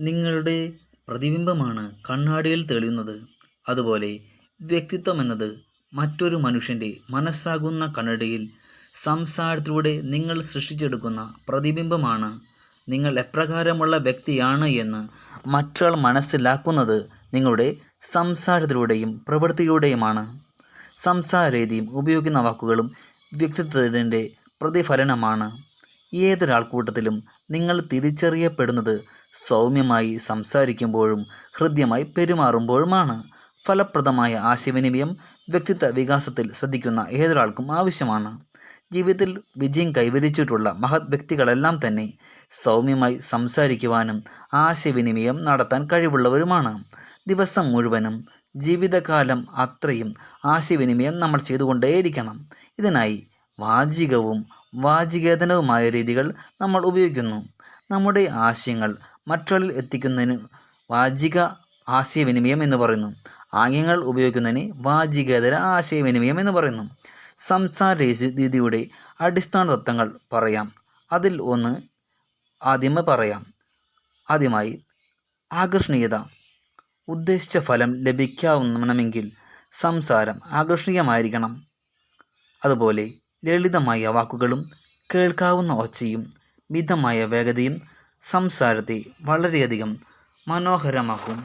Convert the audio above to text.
നിങ്ങളുടെ പ്രതിബിംബമാണ് കണ്ണാടിയിൽ തെളിയുന്നത്. അതുപോലെ വ്യക്തിത്വം എന്നത് മറ്റൊരു മനുഷ്യന്റെ മനസ്സാകുന്ന കണ്ണടിയിൽ സംസാരത്തിലൂടെ നിങ്ങൾ സൃഷ്ടിച്ചെടുക്കുന്ന പ്രതിബിംബമാണ്. നിങ്ങൾ എപ്രകാരമുള്ള വ്യക്തിയാണ് എന്ന് മറ്റൊരാൾ മനസ്സിലാക്കുന്നത് നിങ്ങളുടെ സംസാരത്തിലൂടെയും പ്രവൃത്തിയിലൂടെയുമാണ്. സംസാരരീതിയും ഉപയോഗിക്കുന്ന വാക്കുകളും വ്യക്തിത്വത്തിന്റെ പ്രതിഫലനമാണ്. ഏതൊരാൾക്കൂട്ടത്തിലും നിങ്ങൾ തിരിച്ചറിയപ്പെടുന്നത് സൗമ്യമായി സംസാരിക്കുമ്പോഴും ഹൃദ്യമായി പെരുമാറുമ്പോഴുമാണ് ഫലപ്രദമായ ആശയവിനിമയം വ്യക്തിത്വ വികാസത്തിൽ ശ്രദ്ധിക്കുന്ന ഏതൊരാൾക്കും ആവശ്യമാണ്. ജീവിതത്തിൽ വിജയം കൈവരിച്ചിട്ടുള്ള മഹത് വ്യക്തികളെല്ലാം തന്നെ സൗമ്യമായി സംസാരിക്കുവാനും ആശയവിനിമയം നടത്താൻ കഴിവുള്ളവരുമാണ്. ദിവസം മുഴുവനും ജീവിതകാലം അത്രയും ആശയവിനിമയം നമ്മൾ ചെയ്തുകൊണ്ടേയിരിക്കണം. ഇതിനായി വാചികവും വാചികേതനവുമായ രീതികൾ നമ്മൾ ഉപയോഗിക്കുന്നു. നമ്മുടെ ആശയങ്ങൾ മറ്റൊരാളിൽ എത്തിക്കുന്നതിന് വാചിക ആശയവിനിമയം എന്ന് പറയുന്നു. ആംഗ്യങ്ങൾ ഉപയോഗിക്കുന്നതിന് വാചികേതര ആശയവിനിമയം എന്ന് പറയുന്നു. സംസാര രീതി- രീതിയുടെ അടിസ്ഥാന തത്വങ്ങൾ പറയാം. അതിൽ ഒന്ന് ആദ്യമേ പറയാം. ആദ്യമായി ആകർഷണീയത. ഉദ്ദേശിച്ച ഫലം ലഭിക്കാവുന്നമെങ്കിൽ സംസാരം ആകർഷണീയമായിരിക്കണം. അതുപോലെ ലളിതമായ വാക്കുകളും കേൾക്കാവുന്ന ഒച്ചയും മിതമായ വേഗതയും സംസാരത്തെ വളരെയധികം മനോഹരമാക്കും